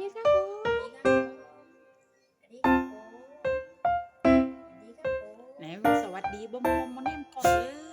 ดีครับผมไหนสวัสดีบอมบอมมัาแนี่มก่อนเลย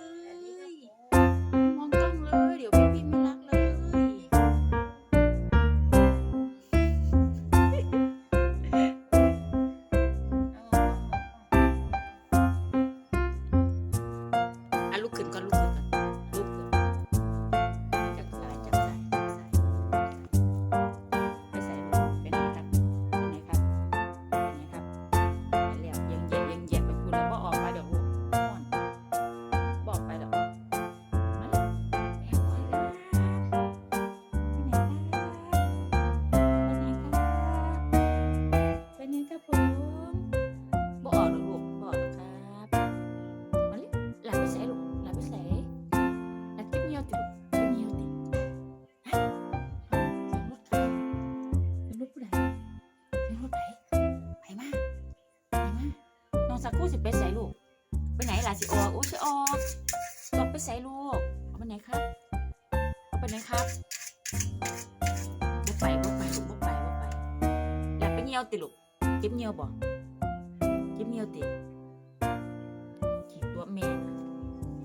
สักครู่สิไปใส่ลูก ไปไหนล่ะสิออกโอ้สิออกออกไปใส่ลูก เอาไปไหนครับ เอาไปไหนครับบ่ไปบ่ไปลูกบ่ไปบ่ไปหลับไปเงียวติลูกเก็บเงียวบ่เก็บเงียวติขี่ตัวแม่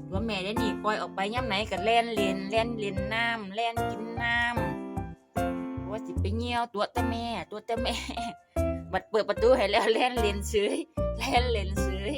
ตัวแม่ได้นี่ปล่อยออกไปย่ำไหนก็แล่นเล่นแล่นเล่นน้ำแล่นกินน้ำว่าสิไปเงียวตัวแต่แม่ ตัวแต่แม่บัดเปิดประตูให้แล้วแล่นเล่นเฉย แล่นเล่นเฉย